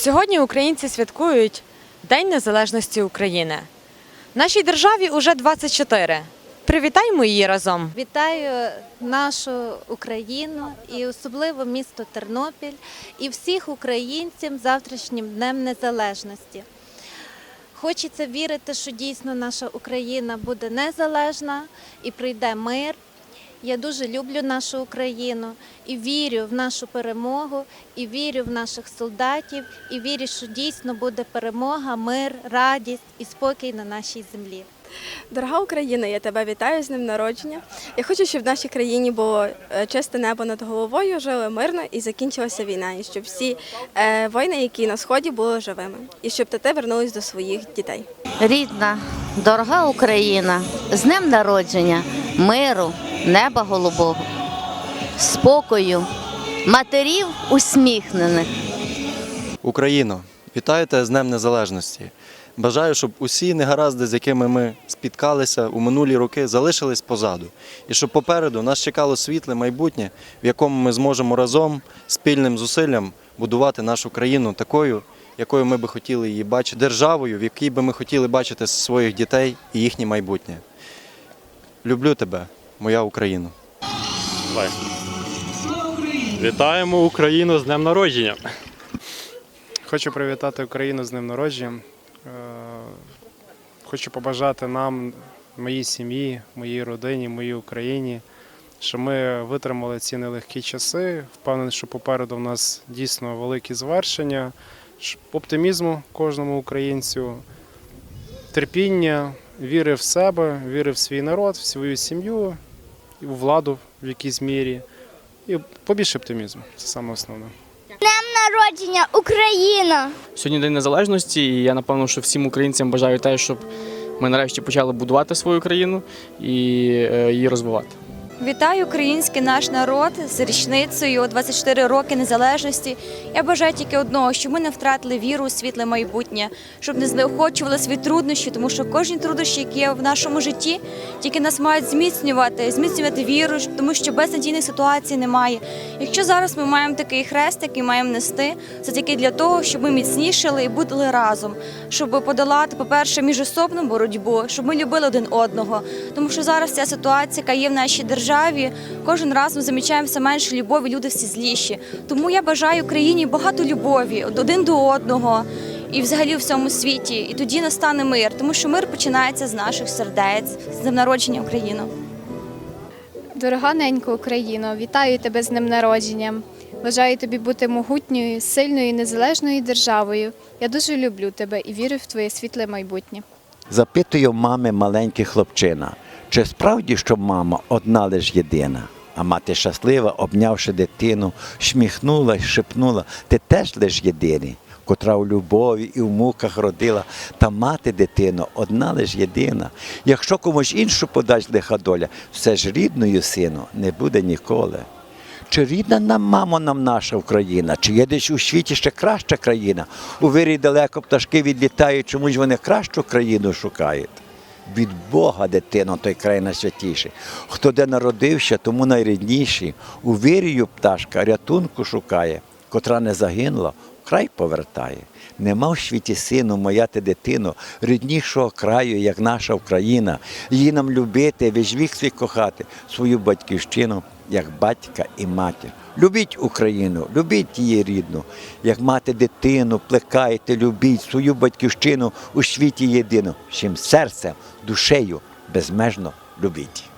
Сьогодні українці святкують День Незалежності України. Нашій державі уже 24. Привітаймо її разом. Вітаю нашу Україну і особливо місто Тернопіль і всіх українців завтрашнім Днем Незалежності. Хочеться вірити, що дійсно наша Україна буде незалежна і прийде мир. Я дуже люблю нашу Україну і вірю в нашу перемогу, і вірю в наших солдатів, і вірю, що дійсно буде перемога, мир, радість і спокій на нашій землі. Дорога Україна, я тебе вітаю з днем народження. Я хочу, щоб в нашій країні було е, чисте небо над головою, жили мирно і закінчилася війна, і щоб всі е, воїни, які на сході, були живими, і щоб тати вернулись до своїх дітей. Рідна, дорога Україна, з днем народження, миру, неба голубого, спокою, матерів усміхнених. Україно, вітаю тебе з Днем Незалежності. Бажаю, щоб усі негаразди, з якими ми спіткалися у минулі роки, залишились позаду. І щоб попереду нас чекало світле майбутнє, в якому ми зможемо разом спільним зусиллям будувати нашу країну такою, якою ми би хотіли її бачити, державою, в якій би ми хотіли бачити своїх дітей і їхнє майбутнє. Люблю тебе, моя Україна. Давай. Вітаємо Україну з днем народження. Хочу привітати Україну з днем народження. Е, Хочу побажати нам, моїй сім'ї, моїй родині, моїй Україні, щоб ми витримали ці нелегкі часи. Впевнений, що попереду в нас дійсно великі звершення, оптимізму кожному українцю, терпіння, віри в себе, віри в свій народ, в свою сім'ю, і у владу в якійсь мірі. І побільше оптимізму. Це саме основне. народження Україна! Сьогодні День Незалежності, і я напевно, що всім українцям бажаю те, щоб ми нарешті почали будувати свою країну і е, її розвивати. Вітаю український наш народ з річницею 24 роки незалежності. Я бажаю тільки одного, щоб ми не втратили віру у світле майбутнє, щоб не знеохочували свої труднощі, тому що кожні труднощі, які є в нашому житті, тільки нас мають зміцнювати, зміцнювати віру, тому що безнадійних ситуацій немає. Якщо зараз ми маємо такий хрест, який маємо нести, це тільки для того, щоб ми міцнішили і будили разом, щоб подолати, по-перше, міжособну боротьбу, щоб ми любили один одного. Тому що зараз ця ситуація, яка є в нашій державі, кожен раз ми замічаємо все менше любові, люди всі зліші. Тому я бажаю Україні багато любові один до одного. І взагалі у всьому світі, і тоді настане мир, тому що мир починається з наших сердець, з днем народження України. Дорога ненька Україно, вітаю тебе з днем народження. Бажаю тобі бути могутньою, сильною і незалежною державою. Я дуже люблю тебе і вірю в твоє світле майбутнє. Запитую мами маленький хлопчина, чи справді, що мама одна лиш єдина? А мати щаслива, обнявши дитину, шміхнула й шепнула, ти теж лиш єдиний, котра у любові і в муках родила, та мати дитино, одна лиш єдина. Якщо комусь іншу подасть лиха доля, все ж рідною сину не буде ніколи. Чи рідна нам, мамо, нам наша Україна? Чи є десь у світі ще краща країна? У вирі далеко пташки відлітають, чомусь вони кращу країну шукають. Від Бога, дитина, той край найсвятіший. Хто де народився, тому найрідніший. У вірію пташка рятунку шукає, котра не загинула, край повертає. Нема в світі сину, моя ти дитино, ріднішого краю, як наша Україна. Її нам любити, весь вік свій кохати, свою батьківщину, як батька і матір. Любіть Україну, любіть її рідну, як мати дитину, плекайте, любіть свою батьківщину у світі єдину, чим серцем, душею безмежно любіть.